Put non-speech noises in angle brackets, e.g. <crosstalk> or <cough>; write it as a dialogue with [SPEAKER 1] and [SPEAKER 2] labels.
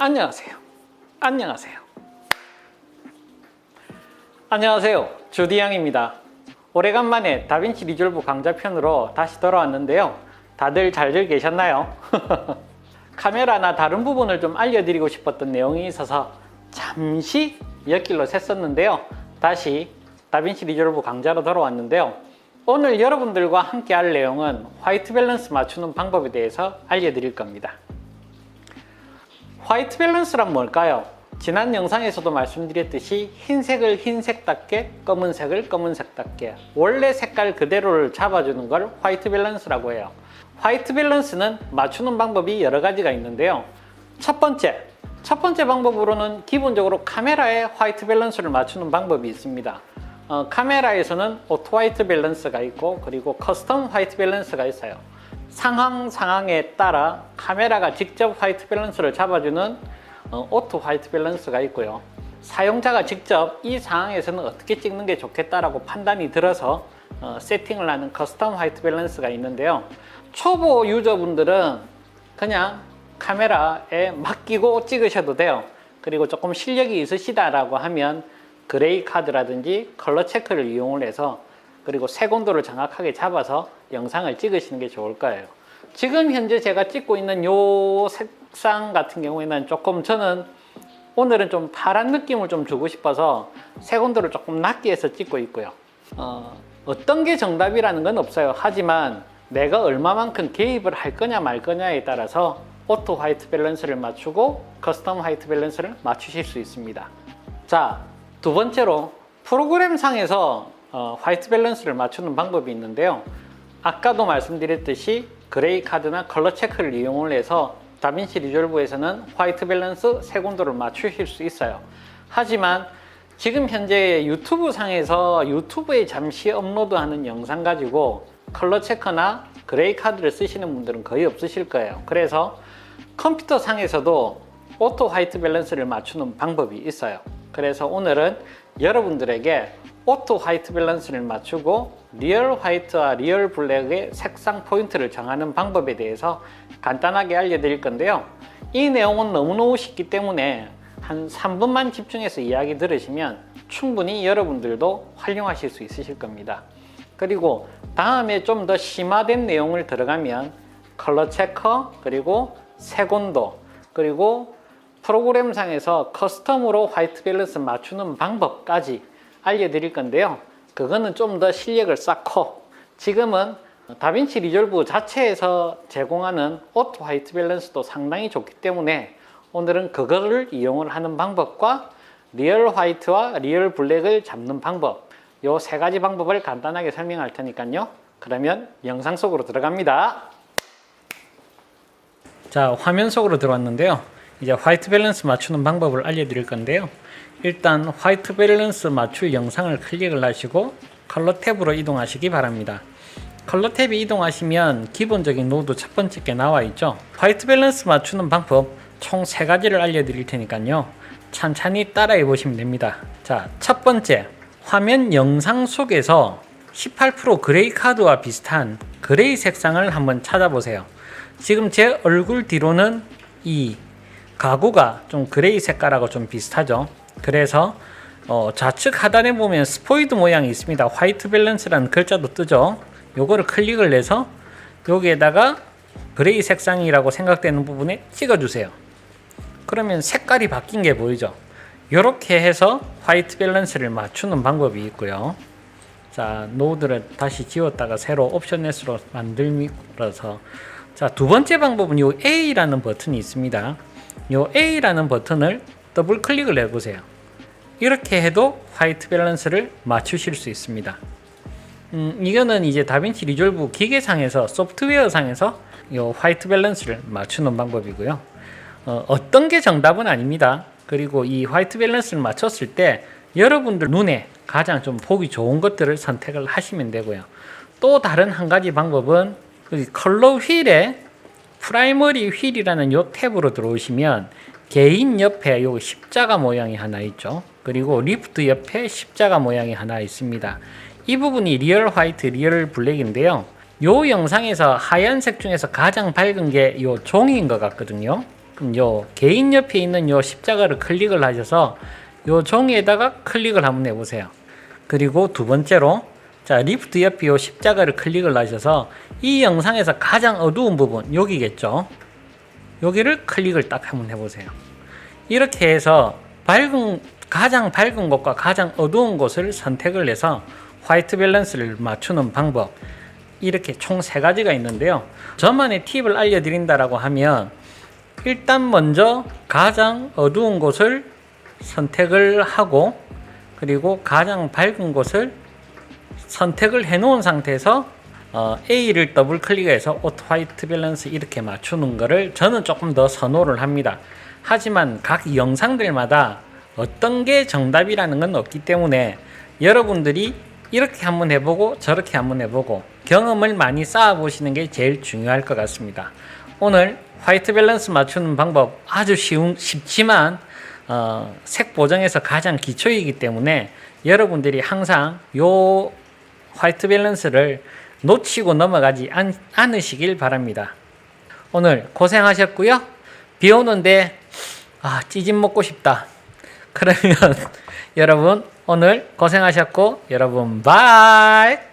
[SPEAKER 1] 안녕하세요. 안녕하세요. 안녕하세요. 주디양입니다. 오래간만에 다빈치 리졸브 강좌편으로 다시 돌아왔는데요. 다들 잘들 계셨나요? <laughs> 카메라나 다른 부분을 좀 알려드리고 싶었던 내용이 있어서 잠시 옆길로 샜었는데요. 다시 다빈치 리졸브 강좌로 돌아왔는데요. 오늘 여러분들과 함께 할 내용은 화이트 밸런스 맞추는 방법에 대해서 알려드릴 겁니다. 화이트 밸런스란 뭘까요? 지난 영상에서도 말씀드렸듯이 흰색을 흰색답게 검은색을 검은색답게 원래 색깔 그대로를 잡아주는 걸 화이트 밸런스라고 해요. 화이트 밸런스는 맞추는 방법이 여러 가지가 있는데요. 첫 번째, 첫 번째 방법으로는 기본적으로 카메라에 화이트 밸런스를 맞추는 방법이 있습니다. 어, 카메라에서는 오토 화이트 밸런스가 있고 그리고 커스텀 화이트 밸런스가 있어요. 상황 상황에 따라 카메라가 직접 화이트 밸런스를 잡아주는 어, 오토 화이트 밸런스가 있고요. 사용자가 직접 이 상황에서는 어떻게 찍는 게 좋겠다라고 판단이 들어서 어, 세팅을 하는 커스텀 화이트 밸런스가 있는데요. 초보 유저분들은 그냥 카메라에 맡기고 찍으셔도 돼요. 그리고 조금 실력이 있으시다라고 하면 그레이 카드라든지 컬러 체크를 이용을 해서 그리고 색온도를 정확하게 잡아서 영상을 찍으시는 게 좋을 거예요. 지금 현재 제가 찍고 있는 요 색상 같은 경우에는 조금 저는 오늘은 좀 파란 느낌을 좀 주고 싶어서 색온도를 조금 낮게 해서 찍고 있고요. 어, 어떤 게 정답이라는 건 없어요. 하지만 내가 얼마만큼 개입을 할 거냐 말 거냐에 따라서 오토 화이트 밸런스를 맞추고 커스텀 화이트 밸런스를 맞추실 수 있습니다. 자, 두 번째로 프로그램 상에서 어, 화이트 밸런스를 맞추는 방법이 있는데요. 아까도 말씀드렸듯이 그레이 카드나 컬러 체크를 이용을 해서 다빈치 리졸브에서는 화이트 밸런스 색온도를 맞추실 수 있어요. 하지만 지금 현재 유튜브 상에서 유튜브에 잠시 업로드하는 영상 가지고 컬러 체크나 그레이 카드를 쓰시는 분들은 거의 없으실 거예요. 그래서 컴퓨터 상에서도 오토 화이트 밸런스를 맞추는 방법이 있어요. 그래서 오늘은 여러분들에게 오토 화이트 밸런스를 맞추고 리얼 화이트와 리얼 블랙의 색상 포인트를 정하는 방법에 대해서 간단하게 알려드릴 건데요. 이 내용은 너무너무 쉽기 때문에 한 3분만 집중해서 이야기 들으시면 충분히 여러분들도 활용하실 수 있으실 겁니다. 그리고 다음에 좀 더 심화된 내용을 들어가면 컬러 체커 그리고 색온도 그리고 프로그램상에서 커스텀으로 화이트 밸런스 맞추는 방법까지 알려드릴 건데요. 그거는 좀 더 실력을 쌓고 지금은 다빈치 리졸브 자체에서 제공하는 오토 화이트 밸런스도 상당히 좋기 때문에 오늘은 그거를 이용을 하는 방법과 리얼 화이트와 리얼 블랙을 잡는 방법 요 세 가지 방법을 간단하게 설명할 테니까요. 그러면 영상 속으로 들어갑니다. 자, 화면 속으로 들어왔는데요. 이제 화이트 밸런스 맞추는 방법을 알려드릴 건데요. 일단 화이트 밸런스 맞출 영상을 클릭을 하시고 컬러 탭으로 이동하시기 바랍니다. 컬러 탭에 이동하시면 기본적인 노드 첫 번째 게 나와 있죠. 화이트 밸런스 맞추는 방법 총 세 가지를 알려드릴 테니까요. 찬찬히 따라해 보시면 됩니다. 자, 첫 번째 화면 영상 속에서 18% 그레이 카드와 비슷한 그레이 색상을 한번 찾아보세요. 지금 제 얼굴 뒤로는 이 가구가 좀 그레이 색깔하고 좀 비슷하죠. 그래서 어, 좌측 하단에 보면 스포이드 모양이 있습니다. 화이트 밸런스라는 글자도 뜨죠. 요거를 클릭을 해서 여기에다가 그레이 색상이라고 생각되는 부분에 찍어주세요. 그러면 색깔이 바뀐 게 보이죠. 이렇게 해서 화이트 밸런스를 맞추는 방법이 있고요. 자, 노드를 다시 지웠다가 새로 옵션 S로 만들면서 자, 두 번째 방법은 요 A라는 버튼이 있습니다. 요 A라는 버튼을 더블 클릭을 해 보세요. 이렇게 해도 화이트 밸런스를 맞추실 수 있습니다. 음, 이거는 이제 다빈치 리졸브 기계상에서 소프트웨어상에서 요 화이트 밸런스를 맞추는 방법이고요. 어, 어떤 게 정답은 아닙니다. 그리고 이 화이트 밸런스를 맞췄을 때 여러분들 눈에 가장 좀 보기 좋은 것들을 선택을 하시면 되고요. 또 다른 한 가지 방법은 그 컬러 휠에 프라이머리 휠이라는 요 탭으로 들어오시면 개인 옆에 요 십자가 모양이 하나 있죠. 그리고 리프트 옆에 십자가 모양이 하나 있습니다. 이 부분이 리얼 화이트, 리얼 블랙인데요. 요 영상에서 하얀색 중에서 가장 밝은 게 요 종이인 것 같거든요. 그럼 요 개인 옆에 있는 요 십자가를 클릭을 하셔서 요 종이에다가 클릭을 한번 해보세요. 그리고 두 번째로 자 리프트 옆에 요 십자가를 클릭을 하셔서 이 영상에서 가장 어두운 부분 여기겠죠. 여기를 클릭을 딱 한번 해보세요. 이렇게 해서 밝은 가장 밝은 곳과 가장 어두운 곳을 선택을 해서 화이트 밸런스를 맞추는 방법 이렇게 총 세 가지가 있는데요. 저만의 팁을 알려드린다라고 하면 일단 먼저 가장 어두운 곳을 선택을 하고 그리고 가장 밝은 곳을 선택을 해 놓은 상태에서 어, A를 더블 클릭해서 오토 화이트 밸런스 이렇게 맞추는 거를 저는 조금 더 선호를 합니다. 하지만 각 영상들마다 어떤 게 정답이라는 건 없기 때문에 여러분들이 이렇게 한번 해보고 저렇게 한번 해보고 경험을 많이 쌓아 보시는 게 제일 중요할 것 같습니다. 오늘 화이트 밸런스 맞추는 방법 아주 쉬운 쉽지만 어, 색 보정에서 가장 기초이기 때문에 여러분들이 항상 요 화이트 밸런스를 놓치고 넘어가지 않, 않으시길 바랍니다. 오늘 고생하셨고요. 비 오는데 아 찌짐 먹고 싶다. 그러면 <laughs> 여러분 오늘 고생하셨고 여러분 바이